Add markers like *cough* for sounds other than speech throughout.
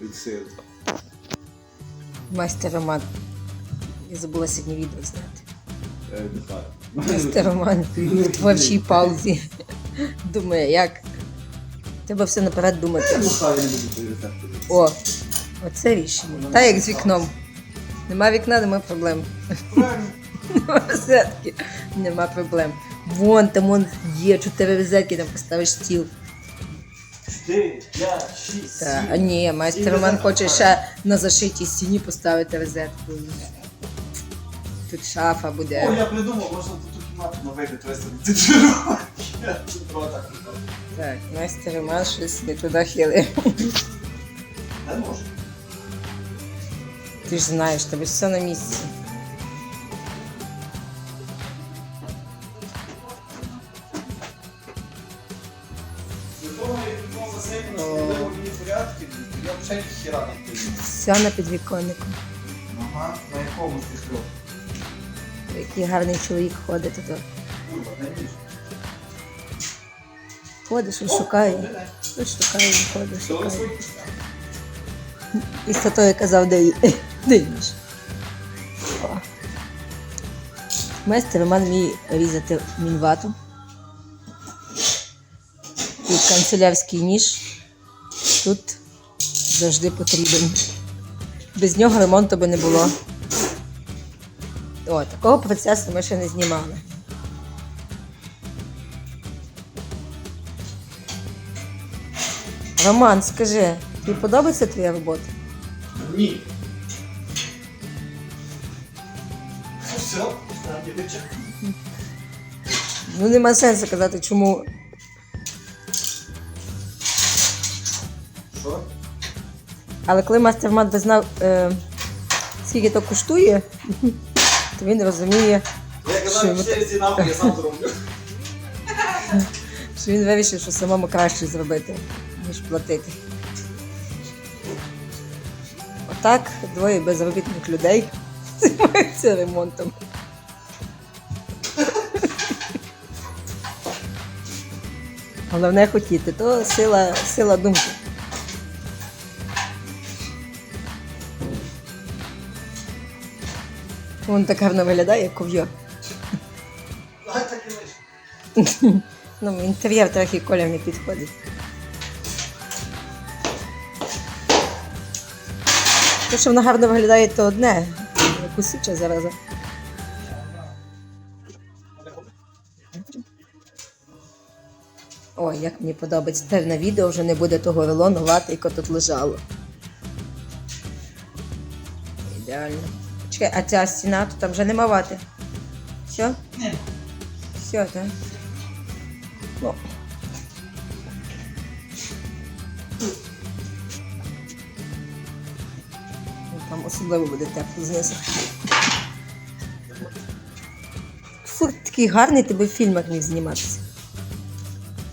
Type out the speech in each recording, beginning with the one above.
від. Майстер Роман. Я забула сьогодні відео зняти. Е. Майстер Роман *laughs* в творчій паузі. Думає, як. Треба все наперед думати. О, оце рішення. Та як з вікном. Нема вікна, нема проблем. *laughs* Нема розетки, нема проблем. Вон там вон є чотири розетки, там поставиш стіл. 4, 5, 6, Та, а ні, майстер Роман хоче ще на зашитій стіні поставити розетку. Тут шафа О, буде. я придумав, можна тут ту кімнату на вигляд виставити. Джерело так. Так, майстер Роман щось не туди хилив. Не може. Ти ж знаєш, тобі ж все на місці. Я взагалі хіра не впевнений. Все на підвіконнику. Ага, на якому ти хлоп? Який гарний чоловік ходить тут. Курва, ніж. Ходиш, і шукає. Тут шукає, ходиш, Що шукає. І з татою казав, де, *laughs* де їж. О. Майстер Роман вміє різати мінвату. І канцелярський ніж тут завжди потрібен. Без нього ремонту би не було. О, такого процесу ми ще не знімали. Роман, скажи, тобі подобається твоя робота? Ні. Ну все. Ну, нема сенсу казати, чому. Що? Але коли мастер Мат би знав, е, скільки то коштує, то він розуміє, Я Що казав, 4 ці нахуй, я сам зроблю. що він вирішив, що самому краще зробити, ніж платити. Отак двоє безробітних людей *laughs* займаються ремонтом. Головне хотіти, то сила, сила думки. Вон так гарно виглядає, як ков'йор. Ну, інтер'єр трохи колір не підходить. Те, що воно гарно виглядає, то одне. Кусюча зараза. Ой, як мені подобається. Тепер на відео вже не буде того рулону вати, яке тут лежало. Ідеально. Чекай, а ця стіна, то там вже нема вати. Все? Ні. Все, так? Ну. Там особливо буде тепло знизу. Фу, такий гарний тебе в фільмах міг зніматися.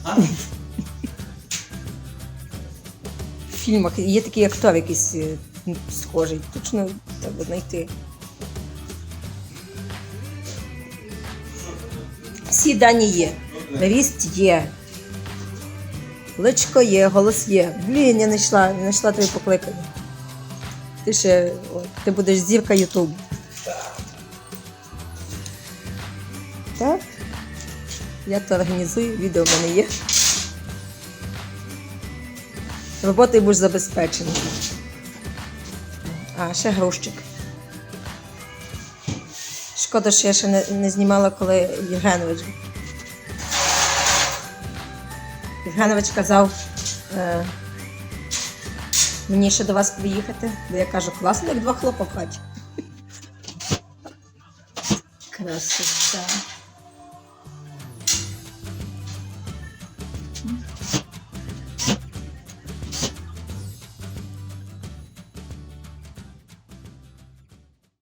А? В фільмах є такий актор якийсь е, схожий. Точно треба знайти. Всі дані є. Ріст є. Личко є, голос є. Блін, я знайшла, не знайшла твоє покликання. Ти ще о, ти будеш зірка Ютубу. Так? Я то організую, відео в мене є. Роботою будеш забезпечений. А, ще грузчик. Шкода, що я ще не, не знімала, коли Євгенович. Євгенович казав е, мені ще до вас приїхати, бо я кажу, класно, як два хлопа в хаті. Красота.